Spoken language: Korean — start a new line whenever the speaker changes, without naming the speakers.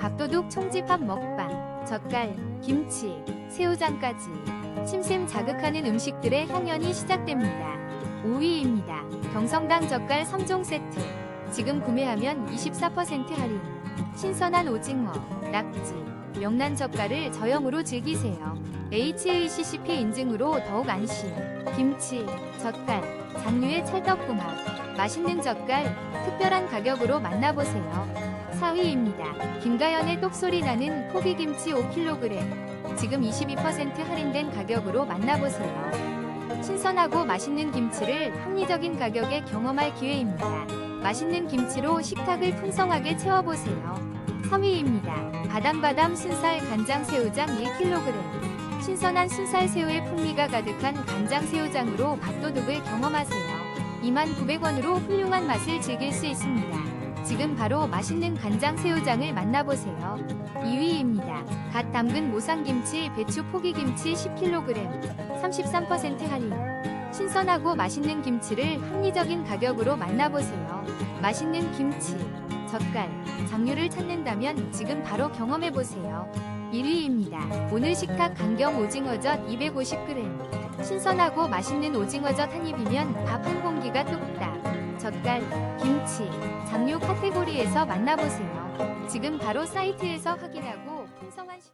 밥도둑 총집합 먹방, 젓갈, 김치, 새우장까지 침샘 자극하는 음식들의 향연이 시작됩니다. 5위입니다. 경성당 젓갈 3종 세트. 지금 구매하면 24% 할인. 신선한 오징어, 낙지, 명란 젓갈을 저염으로 즐기세요. HACCP 인증으로 더욱 안심. 김치, 젓갈, 장류의 찰떡궁합. 맛있는 젓갈, 특별한 가격으로 만나보세요. 4위입니다. 김가연의 똑소리 나는 포기김치 5kg. 지금 22% 할인된 가격으로 만나보세요. 신선하고 맛있는 김치를 합리적인 가격에 경험할 기회입니다. 맛있는 김치로 식탁을 풍성하게 채워보세요. 3위입니다. 바담바담 순살 간장 새우장 1kg. 신선한 순살 새우의 풍미가 가득한 간장 새우장으로 밥도둑을 경험하세요. 29,900원으로 훌륭한 맛을 즐길 수 있습니다. 지금 바로 맛있는 간장 새우장을 만나보세요. 2위입니다. 갓 담근 모상김치 배추 포기김치 10kg 33% 할인 신선하고 맛있는 김치를 합리적인 가격으로 만나보세요. 맛있는 김치, 젓갈, 장류를 찾는다면 지금 바로 경험해보세요. 1위입니다. 오늘 식탁 강경 오징어젓 250g 신선하고 맛있는 오징어젓 한 입이면 밥 한 공기가 뚝딱 젓갈, 김치, 장류 카테고리에서 만나보세요. 지금 바로 사이트에서 확인하고 풍성한 식